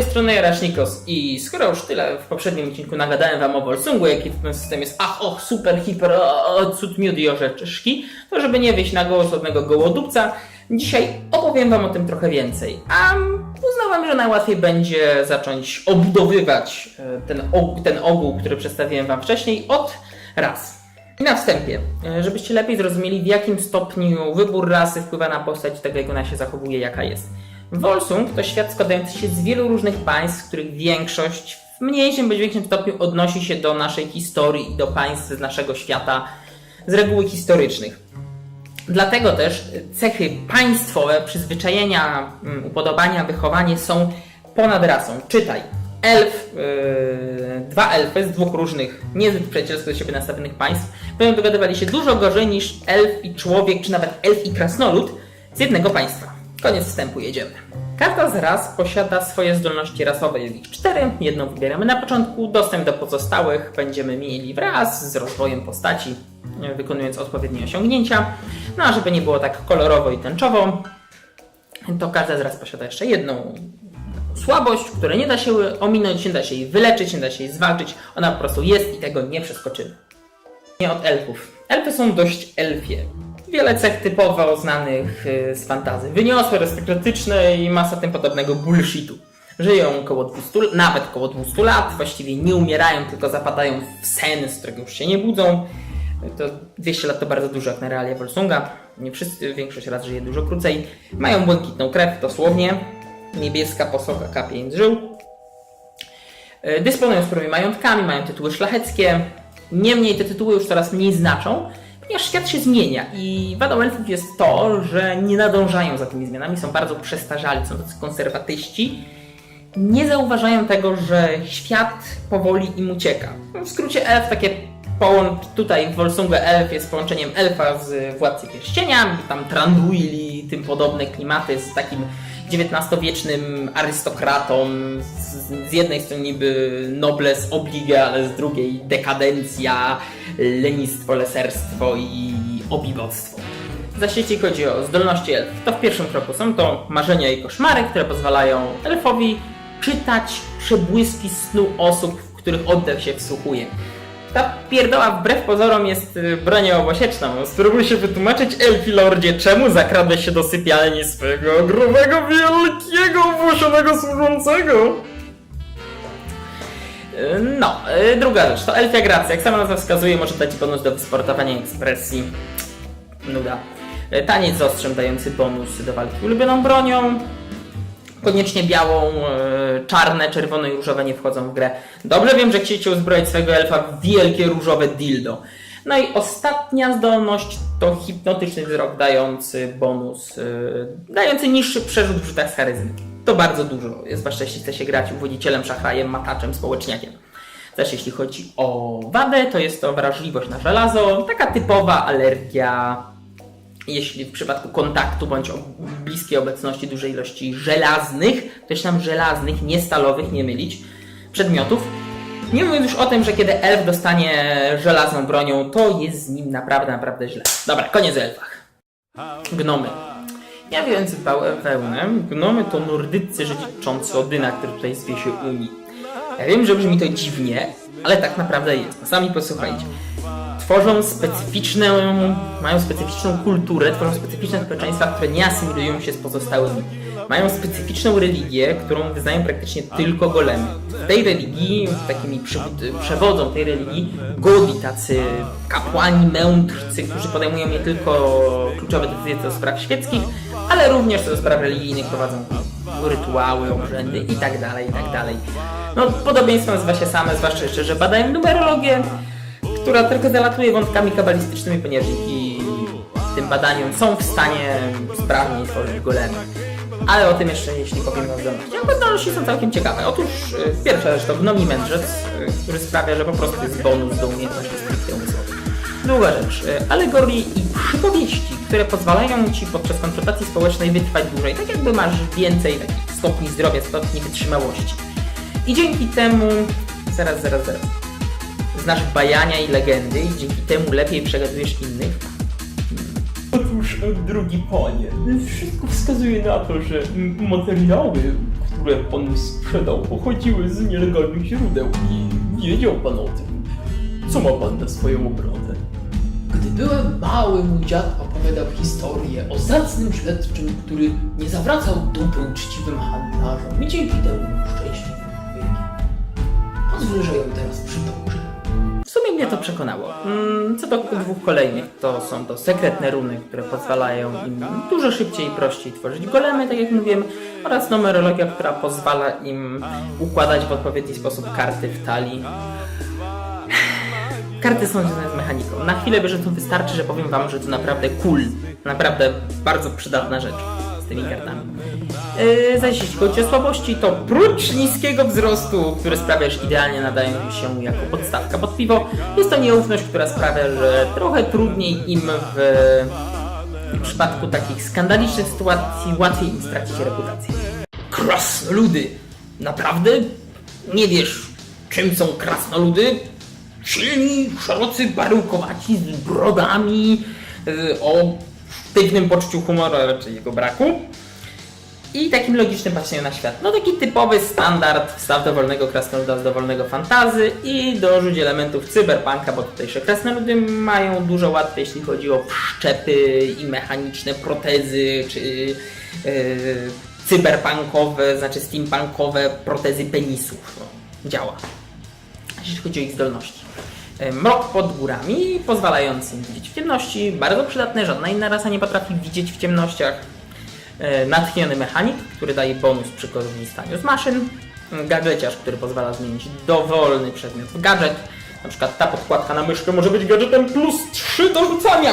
tej strony Jarasznikos i skoro już tyle w poprzednim odcinku nagadałem wam o Volsungu, jaki ten system jest ach, och, super, hiper, o, o, cud, miód i orzeszki, to żeby nie wyjść na głos żadnego gołodupca, dzisiaj opowiem wam o tym trochę więcej. A uznałem, że najłatwiej będzie zacząć obudowywać e, ten, ten ogół, który przedstawiłem wam wcześniej od ras. I na wstępie, e, żebyście lepiej zrozumieli, w jakim stopniu wybór rasy wpływa na postać tego, jak ona się zachowuje, jaka jest. Volsung to świat składający się z wielu różnych państw, których większość w mniejszym bądź większym stopniu odnosi się do naszej historii i do państw z naszego świata z reguły historycznych. Dlatego też cechy państwowe, przyzwyczajenia, mm, upodobania, wychowanie są ponad rasą. Czytaj. Elf, yy, dwa elfy z dwóch różnych, niezbyt przyjacielsko do siebie nastawionych państw, będą dogadywali się dużo gorzej niż elf i człowiek, czy nawet elf i krasnolud z jednego państwa. Koniec wstępu, jedziemy. Każda z ras posiada swoje zdolności rasowe, jest ich cztery, jedną wybieramy na początku, dostęp do pozostałych będziemy mieli wraz z rozwojem postaci, wykonując odpowiednie osiągnięcia. No a żeby nie było tak kolorowo i tęczowo, to każda z ras posiada jeszcze jedną słabość, której nie da się ominąć, nie da się jej wyleczyć, nie da się jej zwalczyć, ona po prostu jest i tego nie przeskoczymy. Nie od elfów. Elfy są dość elfie. Wiele cech typowo znanych y, z fantazy. Wyniosłe, arystokratyczne i masa tym podobnego bullshitu. Żyją około 200, nawet około 200 lat, właściwie nie umierają, tylko zapadają w sen, z którego już się nie budzą. To 200 lat to bardzo dużo jak na realia Volsunga. Nie wszyscy, większość raz żyje dużo krócej. Mają błękitną krew, dosłownie. Niebieska posoka kapie żył. E, Dysponują sporymi majątkami, mają tytuły szlacheckie. Niemniej te tytuły już coraz mniej znaczą, ponieważ świat się zmienia i wadą elfów jest to, że nie nadążają za tymi zmianami, są bardzo przestarzali, są tacy konserwatyści. Nie zauważają tego, że świat powoli im ucieka. W skrócie elf takie połącz... tutaj w Volsungu elf jest połączeniem elfa z Władcy Pierścienia, tam Tranduili, tym podobne klimaty z takim XIX-wiecznym arystokratą, z, z jednej strony niby nobles oblige, ale z drugiej dekadencja, lenistwo, leserstwo i obiwoctwo. Zaś jeśli chodzi o zdolności elf, to w pierwszym kroku są to marzenia i koszmary, które pozwalają elfowi czytać przebłyski snu osób, w których oddech się wsłuchuje. Ta pierdoła wbrew pozorom jest y, bronią obosieczną. Spróbuj się wytłumaczyć, Elfi Lordzie, czemu zakradę się do sypialni swego grubego, wielkiego, włosionego służącego? Y, No, y, druga rzecz, to Elfia Gracja. Jak sama nazwa wskazuje, może dać bonus do wysportowania ekspresji. Nuda. Taniec z ostrzem dający bonus do walki ulubioną bronią. Koniecznie białą, e, czarne, czerwone i różowe nie wchodzą w grę. Dobrze wiem, że chcecie uzbroić swojego elfa w wielkie różowe dildo. No i ostatnia zdolność to hipnotyczny wzrok dający bonus, e, dający niższy przerzut w rzutach z. To bardzo dużo, zwłaszcza jeśli chce się grać uwodzicielem, szachrajem, mataczem, społeczniakiem. Też jeśli chodzi o wadę, to jest to wrażliwość na żelazo, taka typowa alergia jeśli w przypadku kontaktu bądź bliskiej obecności dużej ilości żelaznych, też tam żelaznych, nie stalowych, nie mylić, przedmiotów. Nie mówiąc już o tym, że kiedy elf dostanie żelazną bronią, to jest z nim naprawdę, naprawdę źle. Dobra, koniec o elfach. Gnomy. Ja więc wełnę. Gnomy to nordyccy życzący Odyna, który tutaj zwie się Uni. Ja wiem, że brzmi to dziwnie, ale tak naprawdę jest. No sami posłuchajcie tworzą specyficzną, mają specyficzną kulturę, tworzą specyficzne społeczeństwa, które nie asymilują się z pozostałymi. Mają specyficzną religię, którą wyznają praktycznie tylko golemy. W tej religii, takimi przewodzą tej religii, godi, tacy kapłani, mędrcy, którzy podejmują nie tylko kluczowe decyzje co do spraw świeckich, ale również co do spraw religijnych, prowadzą rytuały, obrzędy itd., itd. No, podobieństwo nazywa się same, zwłaszcza jeszcze, że badają numerologię, która tylko zalatuje wątkami kabalistycznymi, ponieważ dzięki tym badaniom są w stanie sprawniej tworzyć golemy. Ale o tym jeszcze, jeśli powiem o zdolności. A zdolności są całkiem ciekawe. Otóż y, pierwsza rzecz to gnomi mędrzec, y, który sprawia, że po prostu jest bonus do umiejętności stricte umysłowych. Druga rzecz, y, i przypowieści, które pozwalają Ci podczas konfrontacji społecznej wytrwać dłużej, tak jakby masz więcej takich stopni zdrowia, stopni wytrzymałości. I dzięki temu... Zaraz, zaraz, zaraz znasz bajania i legendy i dzięki temu lepiej przegadujesz innych? Otóż, e, drogi panie, wszystko wskazuje na to, że materiały, które pan sprzedał, pochodziły z nielegalnych źródeł i wiedział pan o tym. Co ma pan na swoją obronę? Gdy byłem mały, mój dziad opowiadał historię o zacnym śledczym, który nie zawracał dupy uczciwym handlarzom i dzięki temu człowiekiem. Pozwól, że ją teraz przytoczę. W sumie mnie to przekonało. Mm, Co do dwóch kolejnych, to są to sekretne runy, które pozwalają im dużo szybciej i prościej tworzyć golemy, tak jak mówiłem, oraz numerologia, która pozwala im układać w odpowiedni sposób karty w talii. Karty są związane z mechaniką. Na chwilę bieżącą wystarczy, że powiem wam, że to naprawdę cool. Naprawdę bardzo przydatna rzecz tymi kartami. Yy, zaś jeśli chodzi o słabości, to prócz niskiego wzrostu, który sprawia, że idealnie nadają się jako podstawka pod piwo, jest to nieufność, która sprawia, że trochę trudniej im w, w przypadku takich skandalicznych sytuacji łatwiej im stracić reputację. Krasnoludy! Naprawdę? Nie wiesz, czym są krasnoludy? Silni, szerocy, baryłkowaci, z brodami, yy, o sztywnym poczuciu humoru, a raczej jego braku i takim logicznym patrzeniem na świat. No taki typowy standard wstaw dowolnego krasnoluda z dowolnego fantazy i dorzuć elementów cyberpunka, bo tutejsze krasnoludy mają dużo łatwiej, jeśli chodzi o wszczepy i mechaniczne protezy, czy yy, cyberpunkowe, znaczy steampunkowe protezy penisów. No, działa. Jeśli chodzi o ich zdolności. Yy, Mrok pod górami, pozwalający widzieć w ciemności, bardzo przydatne, żadna inna rasa nie potrafi widzieć w ciemnościach. E, natchniony mechanik, który daje bonus przy korzystaniu z maszyn, gadżeciarz, który pozwala zmienić dowolny przedmiot w gadżet, na przykład ta podkładka na myszkę może być gadżetem plus 3 do rzucania.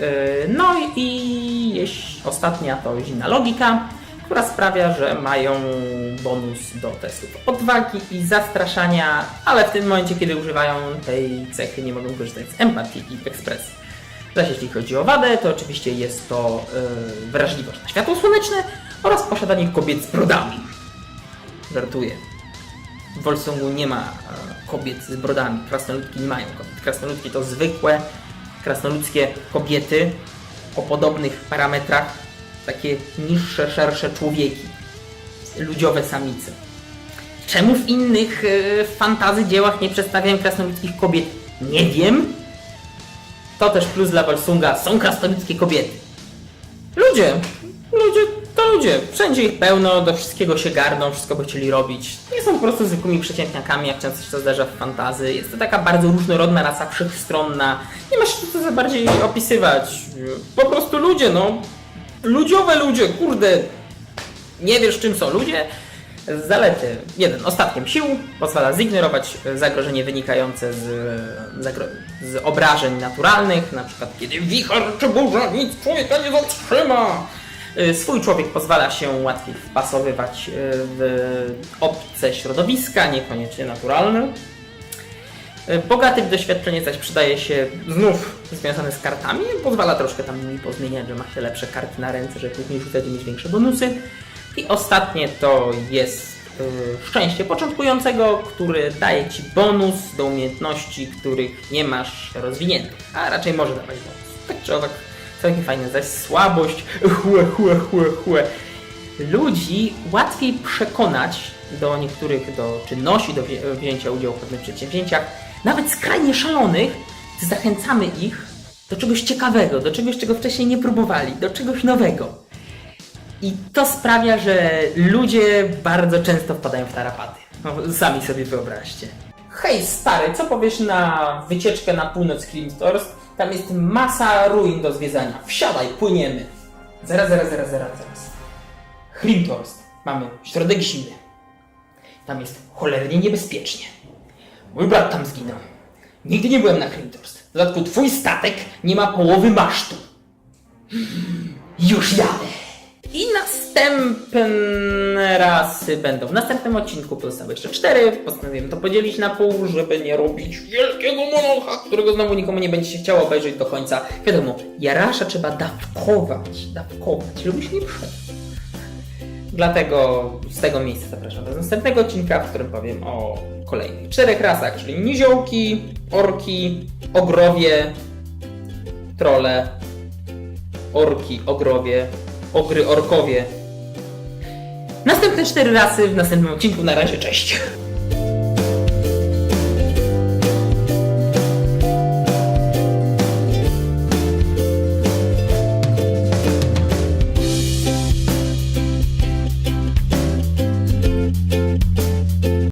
E, No i jeś- ostatnia to zimna logika, która sprawia, że mają bonus do testów odwagi i zastraszania, ale w tym momencie, kiedy używają tej cechy, nie mogą korzystać z empatii i ekspresji. Zaś jeśli chodzi o wadę, to oczywiście jest to yy, wrażliwość na światło słoneczne oraz posiadanie kobiet z brodami. Żartuję. W Wolsungu nie ma e, kobiet z brodami. Krasnoludki nie mają kobiet. Krasnoludki to zwykłe, krasnoludzkie kobiety o podobnych parametrach. Takie niższe, szersze człowieki. Ludziowe samice. Czemu w innych e, fantazy dziełach nie przedstawiają krasnoludzkich kobiet? Nie wiem, to też plus dla Walsunga. Są krasnoludzkie kobiety. Ludzie. Ludzie to ludzie. Wszędzie ich pełno, do wszystkiego się garną, wszystko by chcieli robić. Nie są po prostu zwykłymi przeciętniakami, jak często się to zdarza w fantazy. Jest to taka bardzo różnorodna rasa, wszechstronna. Nie ma się co za bardziej opisywać. Po prostu ludzie, no. Ludziowe ludzie, kurde. Nie wiesz czym są ludzie? Zalety. Jeden. Ostatkiem sił pozwala zignorować zagrożenie wynikające z, zagro- z obrażeń naturalnych, na przykład kiedy wicher czy burza nic człowieka nie zatrzyma. Y, Swój człowiek pozwala się łatwiej wpasowywać y, w obce środowiska, niekoniecznie naturalne. Y, Bogaty w doświadczenie zaś przydaje się znów związany z kartami, pozwala troszkę tam nimi pozmieniać, że ma się lepsze karty na ręce, żeby później rzucać mieć większe bonusy. I ostatnie to jest y, szczęście początkującego, który daje Ci bonus do umiejętności, których nie masz rozwiniętych, a raczej może dawać bonus. Tak czy owak, całkiem fajne, zaś słabość, chłe, chłe, chłe, chłe. Ludzi łatwiej przekonać do niektórych, do czynności, do wzię- wzięcia udziału w pewnych przedsięwzięciach, nawet skrajnie szalonych, zachęcamy ich do czegoś ciekawego, do czegoś, czego wcześniej nie próbowali, do czegoś nowego. I to sprawia, że ludzie bardzo często wpadają w tarapaty. No, sami sobie wyobraźcie. Hej stary, co powiesz na wycieczkę na północ Krimstors? Tam jest masa ruin do zwiedzania. Wsiadaj, płyniemy. Zaraz, zaraz, zaraz, zaraz, zaraz. Hrimtorst. Mamy środek zimy. Tam jest cholernie niebezpiecznie. Mój brat tam zginął. Nigdy nie byłem na Hrimtorst. W dodatku twój statek nie ma połowy masztu. Już jadę. I następne rasy będą w następnym odcinku. Pozostały jeszcze cztery. Postanowiłem to podzielić na pół, żeby nie robić wielkiego monocha, którego znowu nikomu nie będzie się chciało obejrzeć do końca. Wiadomo, Jarasza trzeba dawkować, dawkować, żeby się nie przejść. Dlatego z tego miejsca zapraszam do następnego odcinka, w którym powiem o kolejnych czterech rasach, czyli niziołki, orki, ogrowie, trole, orki, ogrowie, ogry, orkowie Następne cztery rasy w następnym odcinku. Na razie, cześć.